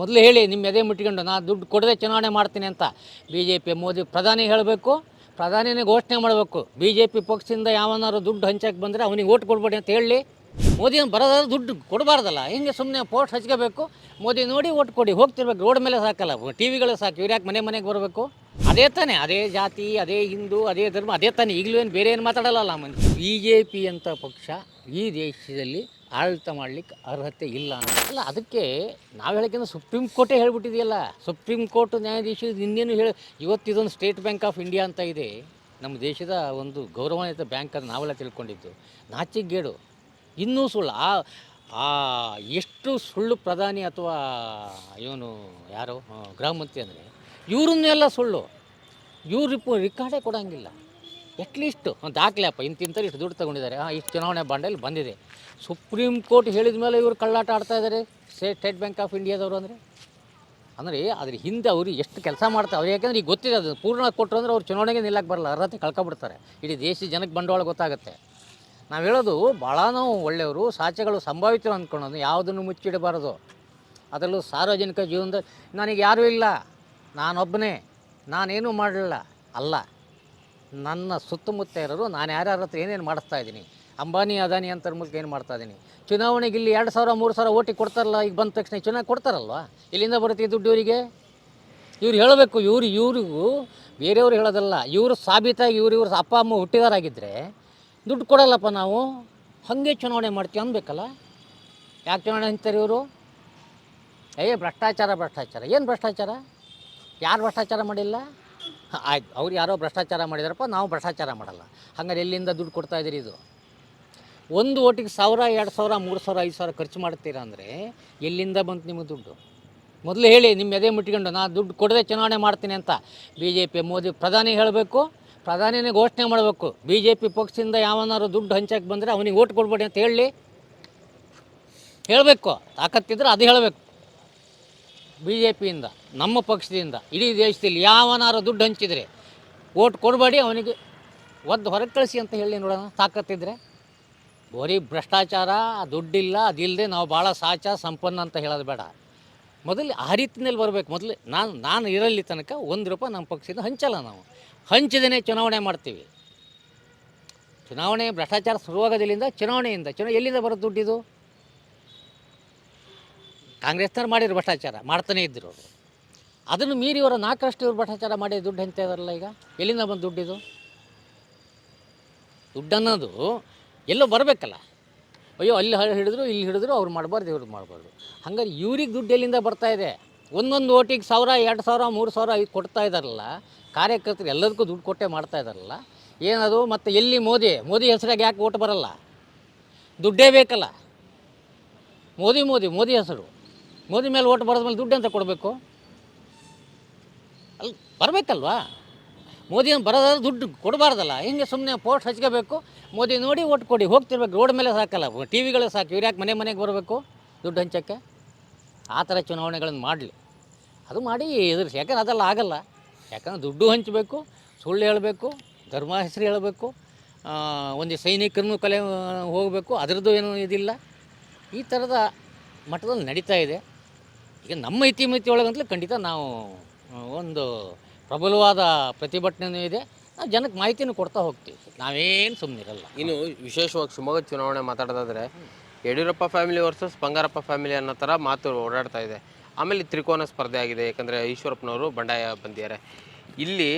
ಮೊದಲು ಹೇಳಿ ನಿಮ್ಮ ಎದೆ ಮುಟ್ಕೊಂಡು ನಾನು ದುಡ್ಡು ಕೊಡದೆ ಚುನಾವಣೆ ಮಾಡ್ತೀನಿ ಅಂತ. ಬಿ ಜೆ ಪಿ ಮೋದಿ ಪ್ರಧಾನಿ ಹೇಳಬೇಕು, ಪ್ರಧಾನಿನೇ ಘೋಷಣೆ ಮಾಡಬೇಕು. ಬಿ ಜೆ ಪಿ ಪಕ್ಷದಿಂದ ಯಾವನಾರು ದುಡ್ಡು ಹಂಚಕ್ಕೆ ಬಂದರೆ ಅವನಿಗೆ ಓಟ್ ಕೊಡ್ಬೇಡಿ ಅಂತ ಹೇಳಿ, ಮೋದಿ ಬರೋದಾದ್ರೆ ದುಡ್ಡು ಕೊಡಬಾರ್ದಲ್ಲ, ಹಿಂಗೆ ಸುಮ್ಮನೆ ಪೋಸ್ಟ್ ಹಚ್ಕೋಬೇಕು? ಮೋದಿ ನೋಡಿ ಓಟ್ ಕೊಡಿ, ಹೋಗ್ತಿರ್ಬೇಕು, ರೋಡ್ ಮೇಲೆ ಸಾಕಲ್ಲ ಟಿ ವಿಗಳು ಸಾಕು, ಇವ್ರು ಮನೆ ಮನೆಗೆ ಬರಬೇಕು? ಅದೇ ತಾನೇ, ಅದೇ ಜಾತಿ, ಅದೇ ಹಿಂದೂ, ಅದೇ ಧರ್ಮ, ಅದೇ ತಾನೇ, ಈಗಲೂ ಏನು ಬೇರೆ ಏನು ಮಾತಾಡಲ್ಲ ಮಂದಿ ಬಿ ಜೆ ಪಿ ಅಂತ ಪಕ್ಷ ಈ ದೇಶದಲ್ಲಿ ಆಡಳಿತ ಮಾಡಲಿಕ್ಕೆ ಅರ್ಹತೆ ಇಲ್ಲ. ಅಲ್ಲ, ಅದಕ್ಕೆ ನಾವು ಹೇಳೋಕ್ಕಿಂತ ಸುಪ್ರೀಂ ಕೋರ್ಟೇ ಹೇಳ್ಬಿಟ್ಟಿದೆಯಲ್ಲ. ಸುಪ್ರೀಂ ಕೋರ್ಟ್ ನ್ಯಾಯಾಧೀಶ ಇನ್ನೇನು ಹೇಳಿ, ಇವತ್ತು ಇದೊಂದು ಸ್ಟೇಟ್ ಬ್ಯಾಂಕ್ ಆಫ್ ಇಂಡಿಯಾ ಅಂತ ಇದೆ. ನಮ್ಮ ದೇಶದ ಒಂದು ಗೌರವಾನ್ವಿತ ಬ್ಯಾಂಕ್ ಅಂತ ನಾವೆಲ್ಲ ತಿಳ್ಕೊಂಡಿದ್ದು. ನಾಚಿಗೇಡು ಇನ್ನೂ ಸುಳ್ಳು. ಆ ಆ, ಎಷ್ಟು ಸುಳ್ಳು ಪ್ರಧಾನಿ ಅಥವಾ ಇವನು ಯಾರು? ಗೃಹ ಮಂತ್ರಿ ಅಂದರೆ, ಇವ್ರನ್ನೆಲ್ಲ ಸುಳ್ಳು. ಇವ್ರು ರಿಕಾರ್ಡೇ ಕೊಡೋಂಗಿಲ್ಲ. ಅಟ್ಲೀಸ್ಟ್ ಒಂದು ದಾಖಲೆ ಅಪ್ಪ. ಇಂತಿಂಥವ್ರು ಇಷ್ಟು ದುಡ್ಡು ತೊಗೊಂಡಿದ್ದಾರೆ. ಹಾಂ ಇಷ್ಟು ಚುನಾವಣೆ ಬಾಂಡಲ್ಲಿ ಬಂದಿದೆ. ಸುಪ್ರೀಂ ಕೋರ್ಟ್ ಹೇಳಿದ ಮೇಲೆ ಇವರು ಕಳ್ಳಾಟ ಆಡ್ತಾ ಇದ್ದಾರೆ. ಸ್ಟೇಟ್ ಸ್ಟೇಟ್ ಬ್ಯಾಂಕ್ ಆಫ್ ಇಂಡಿಯಾದವರು ಅಂದರೆ. ಅಂದರೆ ಅದ್ರ ಹಿಂದೆ ಅವರು ಎಷ್ಟು ಕೆಲಸ ಮಾಡ್ತಾರೆ ಅವ್ರು ಯಾಕೆಂದ್ರೆ ಈಗ ಗೊತ್ತಿದೆ ಅದು ಪೂರ್ಣ ಕೊಟ್ಟರು ಅಂದರೆ ಅವ್ರು ಚುನಾವಣೆಗೆ ನಿಲ್ಲಕ್ಕೆ ಬರಲ್ಲ. ಅರ್ಹತೆ ಕಳ್ಕೊಬಿಡ್ತಾರೆ. ಇಡೀ ದೇಶದ ಜನಕ್ಕೆ ಬಂಡವಾಳ ಗೊತ್ತಾಗುತ್ತೆ. ನಾವು ಹೇಳೋದು ಭಾಳ ನಾವು ಒಳ್ಳೆಯವರು, ಸಾಚೆಗಳು ಸಂಭಾವಿತರು ಅಂದ್ಕೊಳ್ಳೋದು ಯಾವುದನ್ನು ಮುಚ್ಚಿಡಬಾರದು. ಅದರಲ್ಲೂ ಸಾರ್ವಜನಿಕ ಜೀವನದ ನನಗೆ ಯಾರೂ ಇಲ್ಲ. ನಾನೊಬ್ಬನೇ. ನಾನೇನೂ ಮಾಡಲಿಲ್ಲ. ಅಲ್ಲ. ನನ್ನ ಸುತ್ತಮುತ್ತ ಇರೋರು, ನಾನು ಯಾರ್ಯಾರ ಹತ್ರ ಏನೇನು ಮಾಡಿಸ್ತಾ ಇದ್ದೀನಿ, ಅಂಬಾನಿ, ಅದಾನಿ ಅಂತ ಮೂಲಕ ಏನು ಮಾಡ್ತಾ ಇದ್ದೀನಿ? ಚುನಾವಣೆಗೆ ಇಲ್ಲಿ ಎರಡು ಸಾವಿರ, ಮೂರು ಸಾವಿರ ಓಟಿಗೆ ಕೊಡ್ತಾರಲ್ಲ, ಈಗ ಬಂದ ತಕ್ಷಣ ಚುನಾವಣೆ ಕೊಡ್ತಾರಲ್ವಾ? ಇಲ್ಲಿಂದ ಬರುತ್ತೆ ದುಡ್ಡು ಇವರಿಗೆ? ಇವ್ರು ಹೇಳಬೇಕು, ಇವ್ರು, ಇವ್ರಿಗೂ ಬೇರೆಯವ್ರು ಹೇಳೋದಲ್ಲ, ಇವರು ಸಾಬೀತಾಗಿ ಇವ್ರು, ಇವ್ರ ಅಪ್ಪ, ಅಮ್ಮ ಹುಟ್ಟಿದಾರಾಗಿದ್ದರೆ ದುಡ್ಡು ಕೊಡಲ್ಲಪ್ಪ ನಾವು. ಹಾಗೆ ಚುನಾವಣೆ ಮಾಡ್ತೀವಿ ಅನ್ಬೇಕಲ್ಲ? ಯಾಕೆ ಚುನಾವಣೆ ಅಂತಾರೆ ಇವರು? ಏ, ಭ್ರಷ್ಟಾಚಾರ ಭ್ರಷ್ಟಾಚಾರ. ಏನು ಭ್ರಷ್ಟಾಚಾರ? ಯಾರು ಭ್ರಷ್ಟಾಚಾರ ಮಾಡಿಲ್ಲ? ಆಯ್ತು. ಅವ್ರು ಯಾರೋ ಭ್ರಷ್ಟಾಚಾರ ಮಾಡಿದಾರಪ್ಪ, ನಾವು ಭ್ರಷ್ಟಾಚಾರ ಮಾಡಲ್ಲ. ಹಂಗಾರೆ ಎಲ್ಲಿಂದ ದುಡ್ಡು ಕೊಡ್ತಾ ಇದ್ದೀರಿ ಇದು? ಒಂದು ಓಟಿಗೆ ಸಾವಿರ, ಎರಡು ಸಾವಿರ, ಮೂರು ಸಾವಿರ, ಐದು ಸಾವಿರ ಖರ್ಚು ಮಾಡ್ತೀರಾ ಅಂದರೆ ಎಲ್ಲಿಂದ ಬಂತು ನಿಮಗೆ ದುಡ್ಡು? ಮೊದಲು ಹೇಳಿ, ನಿಮ್ಮ ಎದೆ ಮುಟ್ಕೊಂಡು ನಾ ದುಡ್ಡು ಕೊಡದೆ ಚುನಾವಣೆ ಮಾಡ್ತೀನಿ ಅಂತ. ಬಿ ಜೆ ಪಿ ಮೋದಿ ಪ್ರಧಾನಿ ಹೇಳಬೇಕು, ಪ್ರಧಾನಿನೇ ಘೋಷಣೆ ಮಾಡಬೇಕು. ಬಿ ಜೆ ಪಿ ಪಕ್ಷದಿಂದ ಯಾವನಾರು ದುಡ್ಡು ಹಂಚಕ್ಕೆ ಬಂದರೆ ಅವನಿಗೆ ಓಟ್ ಕೊಡ್ಬೇಡಿ ಅಂತ ಹೇಳಿ. ಹೇಳಬೇಕು. ತಾಕತ್ತಿದ್ರೆ ಅದು ಹೇಳಬೇಕು. ಬಿ ಜೆ ಪಿಯಿಂದ ನಮ್ಮ ಪಕ್ಷದಿಂದ, ಇಡೀ ದೇಶದಲ್ಲಿ ಯಾವನಾರು ದುಡ್ಡು ಹಂಚಿದರೆ ಓಟ್ ಕೊಡಬೇಡಿ ಅವನಿಗೆ, ಒದ್ದು ಹೊರಗೆ ಕಳಿಸಿ ಅಂತ ಹೇಳಿ ನೋಡೋಣ ತಾಕತ್ತಿದ್ರೆ ಬರೀ ಭ್ರಷ್ಟಾಚಾರ ದುಡ್ಡಿಲ್ಲ ಅದಿಲ್ಲದೆ ನಾವು ಭಾಳ ಸಾಚ, ಸಂಪನ್ನ ಅಂತ ಹೇಳೋದು ಬೇಡ. ಮೊದಲು ಆ ರೀತಿಯಲ್ಲಿ ಬರಬೇಕು. ಮೊದಲು ನಾನು ನಾನು ಇರಲಿ ತನಕ ಒಂದು ರೂಪಾಯಿ ನಮ್ಮ ಪಕ್ಷದಿಂದ ಹಂಚಲ್ಲ ನಾವು. ಹಂಚದೇ ಚುನಾವಣೆ ಮಾಡ್ತೀವಿ. ಚುನಾವಣೆ ಭ್ರಷ್ಟಾಚಾರ ಶುರುವಾಗೋದಿಲ್ಲಿಂದ ಚುನಾವಣೆಯಿಂದ ಚುನಾವ ಎಲ್ಲಿಂದ ಬರೋದು ದುಡ್ಡಿದು? ಕಾಂಗ್ರೆಸ್ನವ್ರು ಮಾಡಿದ್ರು ಭ್ರಷ್ಟಾಚಾರ, ಮಾಡ್ತಾನೇ ಇದ್ದರು ಅವರು. ಅದನ್ನು ಮೀರಿ ಅವರ ನಾಲ್ಕರಷ್ಟು ಇವರು ಭ್ರಷ್ಟಾಚಾರ ಮಾಡಿ ದುಡ್ಡು ಹೆಂತ ಇದಾರಲ್ಲ ಈಗ? ಎಲ್ಲಿಂದ ಬಂದು ದುಡ್ಡಿದು ದುಡ್ಡು ಅನ್ನೋದು ಎಲ್ಲೋ ಬರಬೇಕಲ್ಲ. ಅಯ್ಯೋ, ಅಲ್ಲಿ ಹಿಡಿದ್ರು, ಇಲ್ಲಿ ಹಿಡಿದ್ರು, ಅವ್ರು ಮಾಡಬಾರ್ದು, ಇವ್ರು ಮಾಡಬಾರ್ದು. ಹಾಗಾಗಿ ಇವ್ರಿಗೆ ದುಡ್ಡು ಎಲ್ಲಿಂದ ಬರ್ತಾ ಇದೆ? ಒಂದೊಂದು ಓಟಿಗೆ ಸಾವಿರ, ಎರಡು ಸಾವಿರ, ಮೂರು ಸಾವಿರ ಐದು ಕೊಡ್ತಾ ಇದ್ದಾರಲ್ಲ ಕಾರ್ಯಕರ್ತರು ಎಲ್ಲದಕ್ಕೂ ದುಡ್ಡು ಕೊಟ್ಟೆ ಮಾಡ್ತಾ ಇದ್ದಾರಲ್ಲ ಏನದು? ಮತ್ತು ಎಲ್ಲಿ ಮೋದಿ? ಮೋದಿ ಹೆಸರಾಗಿ ಯಾಕೆ ಓಟ್ ಬರಲ್ಲ? ದುಡ್ಡೇ ಬೇಕಲ್ಲ. ಮೋದಿ ಮೋದಿ ಮೋದಿ ಹೆಸರು. ಮೋದಿ ಮೇಲೆ ಓಟ್ ಬರೋದ್ಮೇಲೆ ದುಡ್ಡು ಅಂತ ಕೊಡಬೇಕು? ಬರಬೇಕಲ್ವಾ? ಮೋದಿ ಬರೋದಾದ್ರೆ ದುಡ್ಡು ಕೊಡಬಾರ್ದಲ್ಲ. ಹಿಂಗೆ ಸುಮ್ಮನೆ ಪೋಸ್ಟ್ ಹಚ್ಕೋಬೇಕು. ಮೋದಿ ನೋಡಿ ಓಟ್ ಕೊಡಿ. ಹೋಗ್ತಿರ್ಬೇಕು. ರೋಡ್ ಮೇಲೆ ಸಾಕಲ್ಲ. ಟಿ ವಿಗಳು ಸಾಕು. ಇವ್ರು ಯಾಕೆ ಮನೆ ಮನೆಗೆ ಬರಬೇಕು? ದುಡ್ಡು ಹಂಚೋಕ್ಕೆ? ಆ ಥರ ಚುನಾವಣೆಗಳನ್ನು ಮಾಡಲಿ. ಅದು ಮಾಡಿ ಎದುರಿಸಿ. ಯಾಕಂದ್ರೆ ಅದೆಲ್ಲ ಆಗಲ್ಲ. ಯಾಕಂದ್ರೆ ದುಡ್ಡು ಹಂಚಬೇಕು, ಸುಳ್ಳು ಹೇಳಬೇಕು, ಧರ್ಮ ಹೆಸರು ಹೇಳಬೇಕು ಒಂದು ಸೈನಿಕರನ್ನು ಕಲೆ, ಹೋಗಬೇಕು. ಅದರದ್ದು ಏನೂ ಇದಿಲ್ಲ. ಈ ಥರದ ಮಟ್ಟದಲ್ಲಿ ನಡೀತಾ ಇದೆ. ಈಗ ನಮ್ಮ ಇತಿಮಿತಿ ಒಳಗಂತಲೂ ಖಂಡಿತ ನಾವು ಒಂದು ಪ್ರಬಲವಾದ ಪ್ರತಿಭಟನೆಯೂ ಇದೆ. ನಾವು ಜನಕ್ಕೆ ಮಾಹಿತಿನೂ ಕೊಡ್ತಾ ಹೋಗ್ತೀವಿ. ನಾವೇನು ಸುಮ್ಮನಿರಲ್ಲ ಇನ್ನು ವಿಶೇಷವಾಗಿ ಶಿವಮೊಗ್ಗ ಚುನಾವಣೆ ಮಾತಾಡೋದಾದ್ರೆ Yediyurappa family versus Bangarappa family ಅನ್ನೋ ಥರ ಮಾತು ಓಡಾಡ್ತಾ ಇದೆ. ಆಮೇಲೆ ತ್ರಿಕೋನ ಸ್ಪರ್ಧೆ ಆಗಿದೆ. ಯಾಕಂದರೆ ಈಶ್ವರಪ್ಪನವರು ಬಂಡಾಯ ಬಂದಿದ್ದಾರೆ. ಇಲ್ಲಿ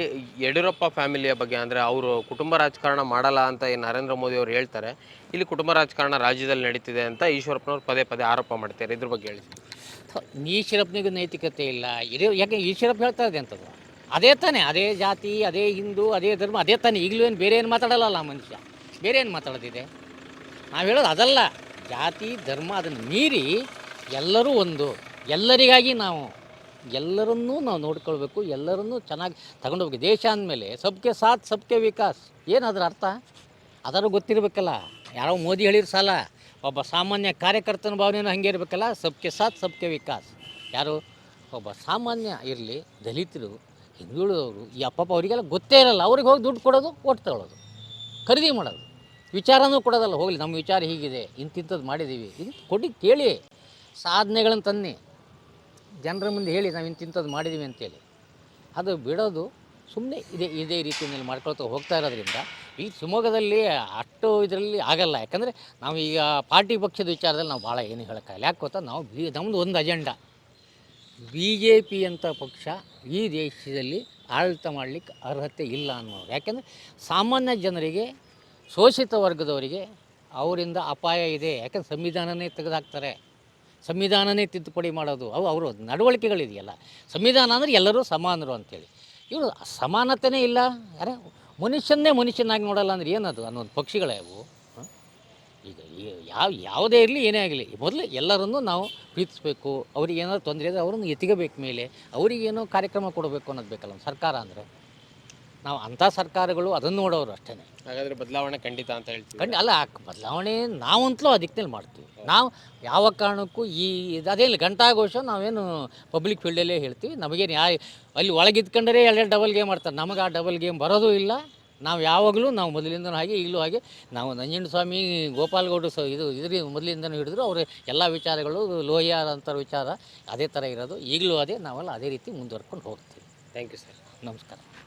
ಯಡಿಯೂರಪ್ಪ ಫ್ಯಾಮಿಲಿಯ ಬಗ್ಗೆ ಅಂದರೆ ಅವರು ಕುಟುಂಬ ರಾಜಕಾರಣ ಮಾಡಲ್ಲ ಅಂತ ಈ ನರೇಂದ್ರ ಮೋದಿ ಅವರು ಹೇಳ್ತಾರೆ. ಇಲ್ಲಿ ಕುಟುಂಬ ರಾಜಕಾರಣ ರಾಜ್ಯದಲ್ಲಿ ನಡೀತಿದೆ ಅಂತ ಈಶ್ವರಪ್ಪನವರು ಪದೇ ಪದೇ ಆರೋಪ ಮಾಡ್ತಾರೆ. ಇದ್ರ ಬಗ್ಗೆ ಹೇಳಿ. ಈಶ್ವರಪ್ಪನಿಗೂ ನೈತಿಕತೆ ಇಲ್ಲ. ಇದೇ ಯಾಕೆ ಈಶ್ವರಪ್ಪ ಹೇಳ್ತಾ ಇದೆ ಅಂತದ್ದು ಅದೇ ತಾನೇ, ಅದೇ ಜಾತಿ, ಅದೇ ಹಿಂದೂ, ಅದೇ ಧರ್ಮ, ಅದೇ ತಾನೇ. ಈಗಲೂ ಏನು ಬೇರೆ ಏನು ಮಾತಾಡಲ್ಲ ಮನುಷ್ಯ? ಬೇರೆ ಏನು ಮಾತಾಡೋದಿದೆ? ನಾವು ಹೇಳೋದು ಅದಲ್ಲ. ಜಾತಿ, ಧರ್ಮ ಅದನ್ನು ಮೀರಿ ಎಲ್ಲರೂ ಒಂದು. ಎಲ್ಲರಿಗಾಗಿ ನಾವು, ಎಲ್ಲರನ್ನೂ ನಾವು ನೋಡ್ಕೊಳ್ಬೇಕು, ಎಲ್ಲರನ್ನೂ ಚೆನ್ನಾಗಿ ತಗೊಂಡು ಹೋಗಿ ದೇಶ ಅಂದಮೇಲೆ ಸಬ್ಕೆ ಸಾಥ್, ಸಬ್ಕೆ ವಿಕಾಸ್. ಏನು ಅದರ ಅರ್ಥ? ಅದರ ಗೊತ್ತಿರಬೇಕಲ್ಲ. ಯಾರೋ ಮೋದಿ ಹೇಳಿರು ಸಾಲ, ಒಬ್ಬ ಸಾಮಾನ್ಯ ಕಾರ್ಯಕರ್ತನ ಭಾವನೆಯೂ ಹಾಗೆ ಇರಬೇಕಲ್ಲ. ಸಬ್ಕೆ ಸಾಥ್, ಸಬ್ಕೆ ವಿಕಾಸ್. ಯಾರು? ಒಬ್ಬ ಸಾಮಾನ್ಯ ಇರಲಿ, ದಲಿತರು ಹಿಂದುಳಿದವರು ಈ ಅಪ್ಪಪ್ಪ ಅವರಿಗೆಲ್ಲ ಗೊತ್ತೇ ಇರಲ್ಲ. ಅವ್ರಿಗೆ ಹೋಗಿ ದುಡ್ಡು ಕೊಡೋದು, ಓಟ್ ತಗೊಳ್ಳೋದು ಖರೀದಿ ಮಾಡೋದು. ವಿಚಾರನೂ ಕೊಡೋದಲ್ಲ, ಹೋಗಲಿ, ನಮ್ಮ ವಿಚಾರ ಹೀಗಿದೆ, ಇಂತಿಂಥದ್ದು ಮಾಡಿದ್ದೀವಿ. ಇದು ಕೊಡಿ, ಕೇಳಿ, ಸಾಧನೆಗಳನ್ನು ತನ್ನಿ. ಜನರ ಮುಂದೆ ಹೇಳಿ, ನಾವು ಇಂತಿಂಥದ್ದು ಮಾಡಿದ್ದೀವಿ ಅಂತೇಳಿ. ಅದು ಬಿಡೋದು ಸುಮ್ಮನೆ ಇದೇ ಇದೇ ರೀತಿಯಲ್ಲಿ ಮಾಡ್ಕೊಳ್ತಾ ಹೋಗ್ತಾ ಇರೋದ್ರಿಂದ ಈ ಶಿವಮೊಗ್ಗದಲ್ಲಿ ಅಷ್ಟು ಇದರಲ್ಲಿ ಆಗಲ್ಲ. ಯಾಕಂದರೆ ನಾವು ಈಗ ಪಾರ್ಟಿ ಪಕ್ಷದ ವಿಚಾರದಲ್ಲಿ ನಾವು ಭಾಳ ಏನು ಹೇಳೋಕ್ಕಾಗಲ್ಲ. ಯಾಕೆ ಗೊತ್ತಾ? ನಾವು ಬಿ ನಮ್ಮದು ಒಂದು ಅಜೆಂಡಾ ಬಿ ಜೆ ಪಿ ಅಂತ ಪಕ್ಷ ಈ ದೇಶದಲ್ಲಿ ಆಡಳಿತ ಮಾಡಲಿಕ್ಕೆ ಅರ್ಹತೆ ಇಲ್ಲ ಅನ್ನೋದು ಯಾಕೆಂದರೆ ಸಾಮಾನ್ಯ ಜನರಿಗೆ, ಶೋಷಿತ ವರ್ಗದವರಿಗೆ ಅವರಿಂದ ಅಪಾಯ ಇದೆ. ಯಾಕಂದ್ರೆ ಸಂವಿಧಾನನೇ ತೆಗೆದಾಕ್ತಾರೆ. ಸಂವಿಧಾನನೇ ತಿದ್ದುಪಡಿ ಮಾಡೋದು. ಅವು ಅವರು ನಡವಳಿಕೆಗಳಿದೆಯಲ್ಲ. ಸಂವಿಧಾನ ಅಂದರೆ ಎಲ್ಲರೂ ಸಮಾನರು ಅಂತೇಳಿ. ಇವರು ಸಮಾನತೆನೇ ಇಲ್ಲ. ಅರೆ ಮನುಷ್ಯನ್ನೇ ಮನುಷ್ಯನಾಗಿ ನೋಡಲ್ಲ ಅಂದ್ರೆ ಏನದು ಅನ್ನೋದು ಪಕ್ಷಿಗಳೇ ಅವು. ಯಾವ ಯಾವುದೇ ಇರಲಿ ಏನೇ ಆಗಲಿ ಮೊದಲು ಎಲ್ಲರನ್ನೂ ನಾವು ಪ್ರೀತಿಸಬೇಕು ಅವ್ರಿಗೆ ಏನಾದ್ರು ತೊಂದರೆ ಇದ್ದರೆ ಅವ್ರನ್ನ ಎತ್ತಿಗಬೇಕು ಮೇಲೆ ಅವರಿಗೇನೋ ಕಾರ್ಯಕ್ರಮ ಕೊಡಬೇಕು ಅನ್ನೋದು ಬೇಕಲ್ಲ ಸರ್ಕಾರ ಅಂದರೆ. ನಾವು ಅಂಥ ಸರ್ಕಾರಗಳು ಅದನ್ನು ನೋಡೋರು ಅಷ್ಟೇ ಹಾಗಾದ್ರೆ ಬದಲಾವಣೆ ಖಂಡಿತ ಅಂತ ಹೇಳ್ತೀವಿ. ಖಂಡ ಅಲ್ಲ ಬದಲಾವಣೆ ನಾವಂತಲೂ ಆ ದಿಕ್ಕಿನಲ್ಲಿ ಮಾಡ್ತೀವಿ ನಾವು ಯಾವ ಕಾರಣಕ್ಕೂ ಈ ಇದು ಅದೇ ಇಲ್ಲ ಘಂಟಾಘೋಷ ನಾವೇನು ಪಬ್ಲಿಕ್ ಫೀಲ್ಡಲ್ಲೇ ಹೇಳ್ತೀವಿ. ನಮಗೇನು ಯಾ ಅಲ್ಲಿ ಒಳಗಿದ್ಕೊಂಡರೆ ಎರಡೆರಡು ಡಬಲ್ ಗೇಮ್ ಆಡ್ತಾರೆ. ನಮಗೆ ಆ ಡಬಲ್ ಗೇಮ್ ಬರೋದು ಇಲ್ಲ. ನಾವು ಯಾವಾಗಲೂ ನಾವು ಮೊದಲಿಂದನೂ ಹಾಗೆ ಈಗಲೂ ಹಾಗೆ. ನಾವು ನಂಜನ ಸ್ವಾಮಿ ಗೋಪಾಲಗೌಡರು ಸ ಇದು ಇದ್ರ ಮೊದಲಿಂದನೂ ಹಿಡಿದ್ರು ಅವರು ಎಲ್ಲ ವಿಚಾರಗಳು ಲೋಹಿಯಾದಂಥ ಅಂತ ವಿಚಾರ ಅದೇ ಥರ ಇರೋದು. ಈಗಲೂ ಅದೇ ನಾವೆಲ್ಲ ಅದೇ ರೀತಿ ಮುಂದುವರ್ಕೊಂಡು ಹೋಗ್ತೀವಿ. ಥ್ಯಾಂಕ್ ಯು ಸರ್ ನಮಸ್ಕಾರ.